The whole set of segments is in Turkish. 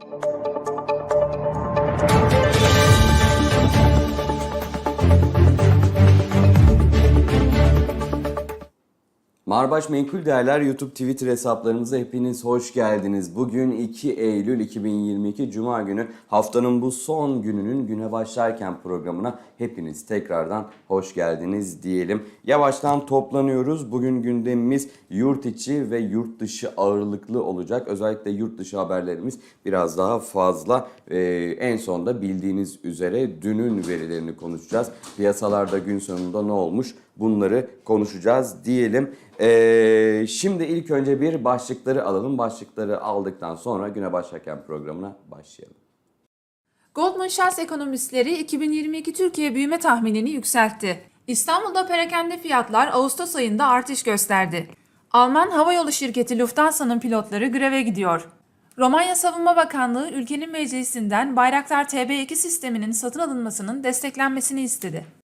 Thank you. Marbaş Menkul Değerler YouTube Twitter hesaplarımıza hepiniz hoş geldiniz. Bugün 2 Eylül 2022 Cuma günü haftanın bu son gününün güne başlarken programına hepiniz tekrardan hoş geldiniz diyelim. Yavaştan toplanıyoruz. Bugün gündemimiz yurt içi ve yurt dışı ağırlıklı olacak. Özellikle yurt dışı haberlerimiz biraz daha fazla. Ee, en sonda bildiğiniz üzere dünün verilerini konuşacağız. Piyasalarda gün sonunda ne olmuş? Bunları konuşacağız diyelim. Ee, şimdi ilk önce bir başlıkları alalım. Başlıkları aldıktan sonra güne başlarken programına başlayalım. Goldman Sachs ekonomistleri 2022 Türkiye büyüme tahminini yükseltti. İstanbul'da perakende fiyatlar Ağustos ayında artış gösterdi. Alman havayolu şirketi Lufthansa'nın pilotları greve gidiyor. Romanya Savunma Bakanlığı ülkenin meclisinden Bayraktar TB2 sisteminin satın alınmasının desteklenmesini istedi.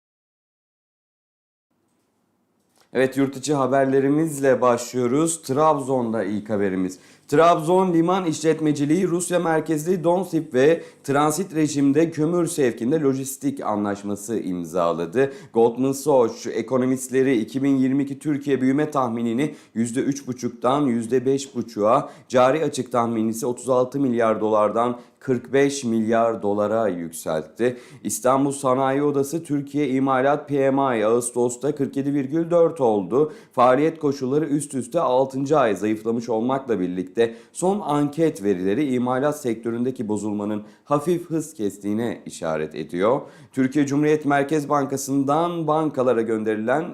Evet yurt içi haberlerimizle başlıyoruz. Trabzon'da ilk haberimiz. Trabzon Liman İşletmeciliği Rusya merkezli Donsip ve transit rejimde kömür sevkinde lojistik anlaşması imzaladı. Goldman Sachs ekonomistleri 2022 Türkiye büyüme tahminini %3,5'dan %5,5'a, cari açık tahmini ise 36 milyar dolardan 45 milyar dolara yükseltti. İstanbul Sanayi Odası Türkiye İmalat PMI Ağustos'ta 47,4 oldu. Faaliyet koşulları üst üste 6. ay zayıflamış olmakla birlikte son anket verileri imalat sektöründeki bozulmanın hafif hız kestiğine işaret ediyor. Türkiye Cumhuriyet Merkez Bankası'ndan bankalara gönderilen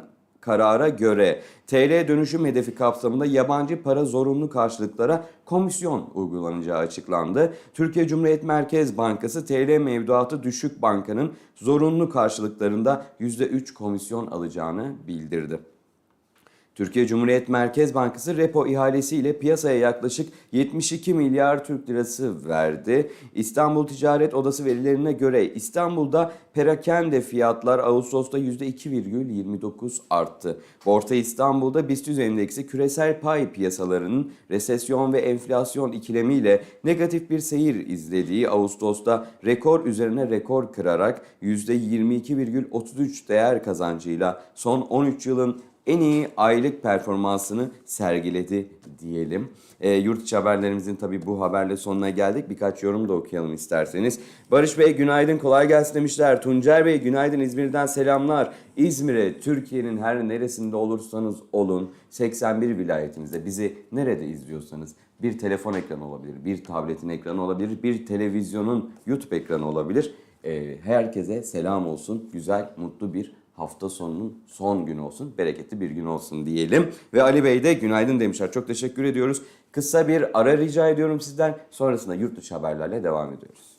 karara göre TL dönüşüm hedefi kapsamında yabancı para zorunlu karşılıklara komisyon uygulanacağı açıklandı. Türkiye Cumhuriyet Merkez Bankası TL mevduatı düşük bankanın zorunlu karşılıklarında %3 komisyon alacağını bildirdi. Türkiye Cumhuriyet Merkez Bankası repo ihalesiyle piyasaya yaklaşık 72 milyar Türk lirası verdi. İstanbul Ticaret Odası verilerine göre İstanbul'da perakende fiyatlar Ağustos'ta %2,29 arttı. Borsa İstanbul'da BIST endeksi küresel pay piyasalarının resesyon ve enflasyon ikilemiyle negatif bir seyir izlediği Ağustos'ta rekor üzerine rekor kırarak %22,33 değer kazancıyla son 13 yılın en iyi aylık performansını sergiledi diyelim. E, yurt içi haberlerimizin tabi bu haberle sonuna geldik. Birkaç yorum da okuyalım isterseniz. Barış Bey günaydın kolay gelsin demişler. Tuncer Bey günaydın İzmir'den selamlar. İzmir'e Türkiye'nin her neresinde olursanız olun 81 vilayetimizde bizi nerede izliyorsanız bir telefon ekranı olabilir, bir tabletin ekranı olabilir, bir televizyonun YouTube ekranı olabilir. E, herkese selam olsun. Güzel, mutlu bir hafta sonunun son günü olsun, bereketli bir gün olsun diyelim. Ve Ali Bey de günaydın demişler. Çok teşekkür ediyoruz. Kısa bir ara rica ediyorum sizden. Sonrasında yurt dışı haberlerle devam ediyoruz.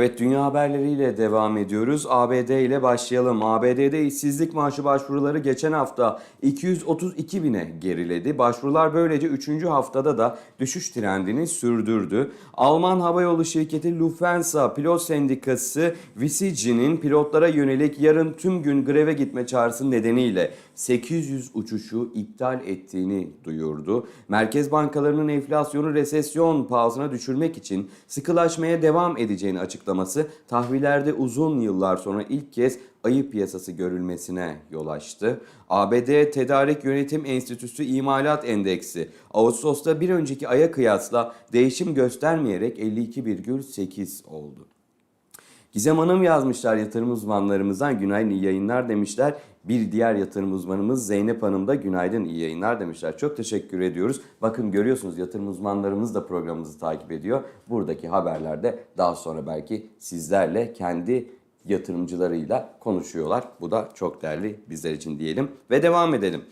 Evet dünya haberleriyle devam ediyoruz. ABD ile başlayalım. ABD'de işsizlik maaşı başvuruları geçen hafta 232 bine geriledi. Başvurular böylece 3. haftada da düşüş trendini sürdürdü. Alman havayolu şirketi Lufthansa pilot sendikası VCG'nin pilotlara yönelik yarın tüm gün greve gitme çağrısı nedeniyle 800 uçuşu iptal ettiğini duyurdu. Merkez bankalarının enflasyonu resesyon pahasına düşürmek için sıkılaşmaya devam edeceğini açıklaması tahvillerde uzun yıllar sonra ilk kez ayı piyasası görülmesine yol açtı. ABD Tedarik Yönetim Enstitüsü İmalat Endeksi Ağustos'ta bir önceki aya kıyasla değişim göstermeyerek 52,8 oldu. Gizem Hanım yazmışlar yatırım uzmanlarımızdan günaydın iyi yayınlar demişler. Bir diğer yatırım uzmanımız Zeynep Hanım da günaydın iyi yayınlar demişler. Çok teşekkür ediyoruz. Bakın görüyorsunuz yatırım uzmanlarımız da programımızı takip ediyor. Buradaki haberlerde daha sonra belki sizlerle kendi yatırımcılarıyla konuşuyorlar. Bu da çok değerli bizler için diyelim ve devam edelim.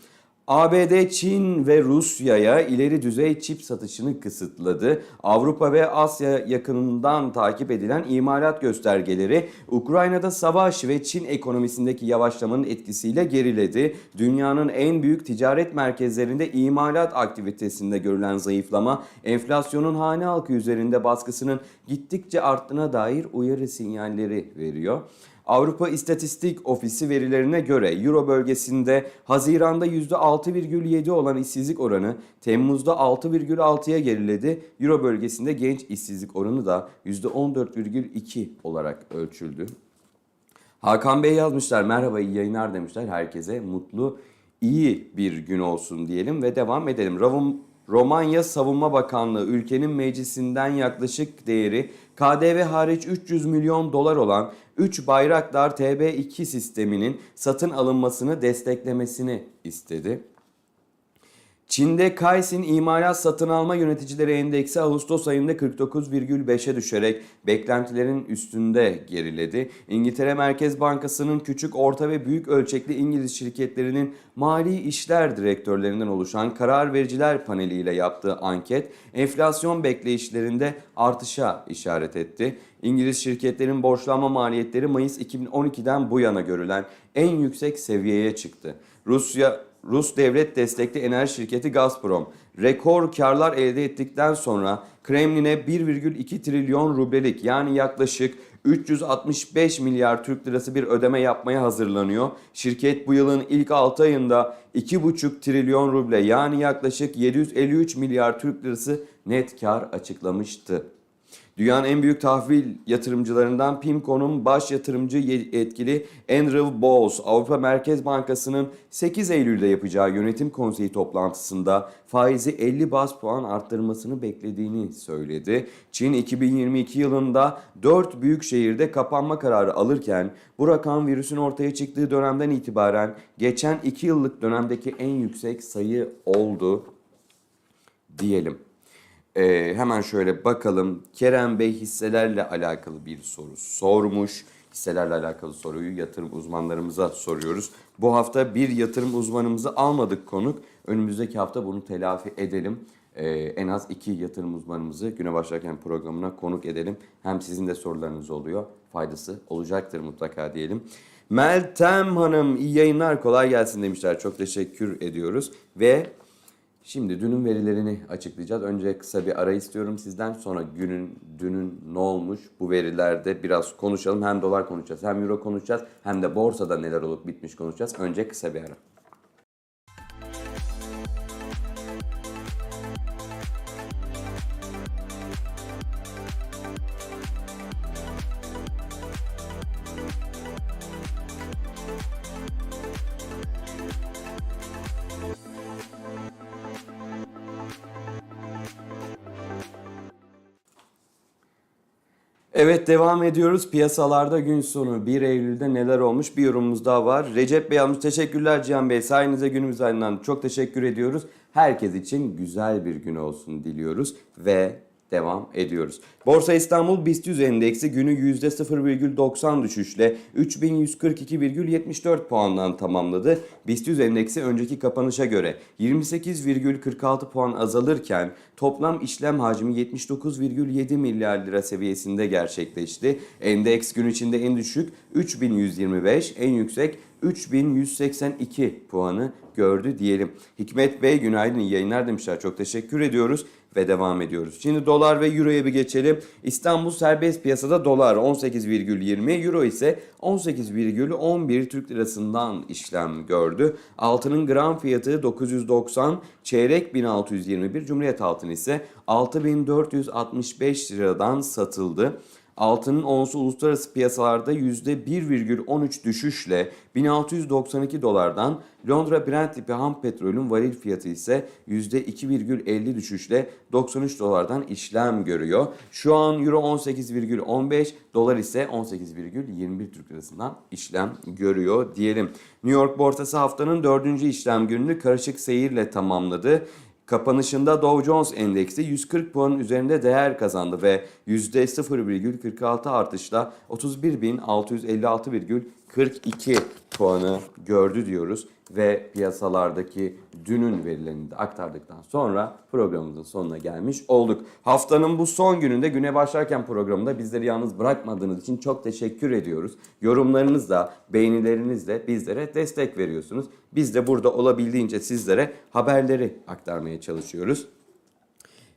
ABD, Çin ve Rusya'ya ileri düzey çip satışını kısıtladı. Avrupa ve Asya yakınından takip edilen imalat göstergeleri Ukrayna'da savaş ve Çin ekonomisindeki yavaşlamanın etkisiyle geriledi. Dünyanın en büyük ticaret merkezlerinde imalat aktivitesinde görülen zayıflama, enflasyonun hane halkı üzerinde baskısının gittikçe arttığına dair uyarı sinyalleri veriyor. Avrupa İstatistik Ofisi verilerine göre Euro bölgesinde Haziran'da %6,7 olan işsizlik oranı Temmuz'da 6,6'ya geriledi. Euro bölgesinde genç işsizlik oranı da %14,2 olarak ölçüldü. Hakan Bey yazmışlar merhaba iyi yayınlar demişler herkese mutlu iyi bir gün olsun diyelim ve devam edelim. Ravum, Romanya Savunma Bakanlığı ülkenin meclisinden yaklaşık değeri KDV hariç 300 milyon dolar olan 3 Bayraktar TB2 sisteminin satın alınmasını desteklemesini istedi. Çin'de Kaisin imalat satın alma yöneticileri endeksi Ağustos ayında 49,5'e düşerek beklentilerin üstünde geriledi. İngiltere Merkez Bankası'nın küçük, orta ve büyük ölçekli İngiliz şirketlerinin mali işler direktörlerinden oluşan karar vericiler paneliyle yaptığı anket enflasyon bekleyişlerinde artışa işaret etti. İngiliz şirketlerin borçlanma maliyetleri Mayıs 2012'den bu yana görülen en yüksek seviyeye çıktı. Rusya Rus devlet destekli enerji şirketi Gazprom rekor karlar elde ettikten sonra Kremlin'e 1,2 trilyon rublelik yani yaklaşık 365 milyar Türk lirası bir ödeme yapmaya hazırlanıyor. Şirket bu yılın ilk 6 ayında 2,5 trilyon ruble yani yaklaşık 753 milyar Türk lirası net kar açıklamıştı. Dünyanın en büyük tahvil yatırımcılarından PIMCO'nun baş yatırımcı etkili Andrew Bowles, Avrupa Merkez Bankası'nın 8 Eylül'de yapacağı yönetim konseyi toplantısında faizi 50 bas puan arttırmasını beklediğini söyledi. Çin 2022 yılında 4 büyük şehirde kapanma kararı alırken bu rakam virüsün ortaya çıktığı dönemden itibaren geçen 2 yıllık dönemdeki en yüksek sayı oldu diyelim. Ee, hemen şöyle bakalım. Kerem Bey hisselerle alakalı bir soru sormuş. Hisselerle alakalı soruyu yatırım uzmanlarımıza soruyoruz. Bu hafta bir yatırım uzmanımızı almadık konuk. Önümüzdeki hafta bunu telafi edelim. Ee, en az iki yatırım uzmanımızı güne başlarken programına konuk edelim. Hem sizin de sorularınız oluyor. Faydası olacaktır mutlaka diyelim. Meltem Hanım iyi yayınlar kolay gelsin demişler. Çok teşekkür ediyoruz. Ve Şimdi dünün verilerini açıklayacağız. Önce kısa bir ara istiyorum sizden. Sonra günün, dünün ne olmuş bu verilerde biraz konuşalım. Hem dolar konuşacağız, hem euro konuşacağız. Hem de borsada neler olup bitmiş konuşacağız. Önce kısa bir ara. Evet devam ediyoruz. Piyasalarda gün sonu 1 Eylül'de neler olmuş bir yorumumuz daha var. Recep Bey almış. Teşekkürler Cihan Bey. Sayenizde günümüz aydınlandı. Çok teşekkür ediyoruz. Herkes için güzel bir gün olsun diliyoruz ve devam ediyoruz. Borsa İstanbul BIST 100 endeksi günü %0,90 düşüşle 3142,74 puandan tamamladı. BIST 100 endeksi önceki kapanışa göre 28,46 puan azalırken toplam işlem hacmi 79,7 milyar lira seviyesinde gerçekleşti. Endeks gün içinde en düşük 3125, en yüksek 3182 puanı gördü diyelim. Hikmet Bey günaydın iyi yayınlar demişler. Çok teşekkür ediyoruz ve devam ediyoruz. Şimdi dolar ve euroya bir geçelim. İstanbul serbest piyasada dolar 18,20, euro ise 18,11 Türk lirasından işlem gördü. Altının gram fiyatı 990, çeyrek 1621, Cumhuriyet altın ise 6465 liradan satıldı. Altının onsu uluslararası piyasalarda %1,13 düşüşle 1692 dolardan Londra Brent tipi ham petrolün varil fiyatı ise %2,50 düşüşle 93 dolardan işlem görüyor. Şu an euro 18,15 dolar ise 18,21 Türk lirasından işlem görüyor diyelim. New York borsası haftanın dördüncü işlem gününü karışık seyirle tamamladı. Kapanışında Dow Jones Endeksi 140 puanın üzerinde değer kazandı ve %0,46 artışla 31.656,42 puanı gördü diyoruz. Ve piyasalardaki dünün verilerini de aktardıktan sonra programımızın sonuna gelmiş olduk. Haftanın bu son gününde güne başlarken programında bizleri yalnız bırakmadığınız için çok teşekkür ediyoruz. Yorumlarınızla, beğenilerinizle bizlere destek veriyorsunuz. Biz de burada olabildiğince sizlere haberleri aktarmaya çalışıyoruz.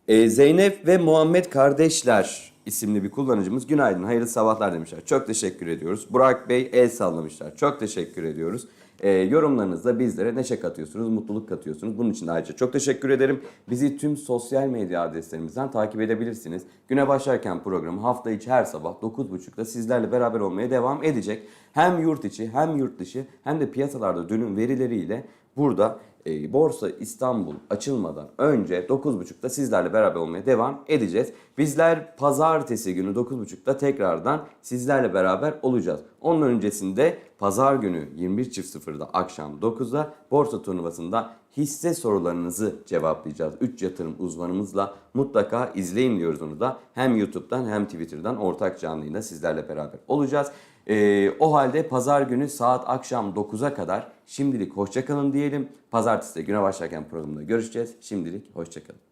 Ee, Zeynep ve Muhammed kardeşler isimli bir kullanıcımız günaydın, hayırlı sabahlar demişler. Çok teşekkür ediyoruz. Burak Bey el sallamışlar. Çok teşekkür ediyoruz. Ee, yorumlarınızla bizlere neşe katıyorsunuz, mutluluk katıyorsunuz. Bunun için ayrıca çok teşekkür ederim. Bizi tüm sosyal medya adreslerimizden takip edebilirsiniz. Güne başlarken programı hafta içi her sabah 9.30'da sizlerle beraber olmaya devam edecek. Hem yurt içi hem yurt dışı hem de piyasalarda dönüm verileriyle burada e, Borsa İstanbul açılmadan önce 9.30'da sizlerle beraber olmaya devam edeceğiz. Bizler pazartesi günü 9.30'da tekrardan sizlerle beraber olacağız. Onun öncesinde pazar günü 21.00'da akşam 9'da borsa turnuvasında hisse sorularınızı cevaplayacağız. 3 yatırım uzmanımızla mutlaka izleyin diyoruz onu da. Hem YouTube'dan hem Twitter'dan ortak canlı yayında sizlerle beraber olacağız. Ee, o halde pazar günü saat akşam 9'a kadar şimdilik hoşçakalın diyelim. Pazartesi güne başlarken programında görüşeceğiz. Şimdilik hoşçakalın.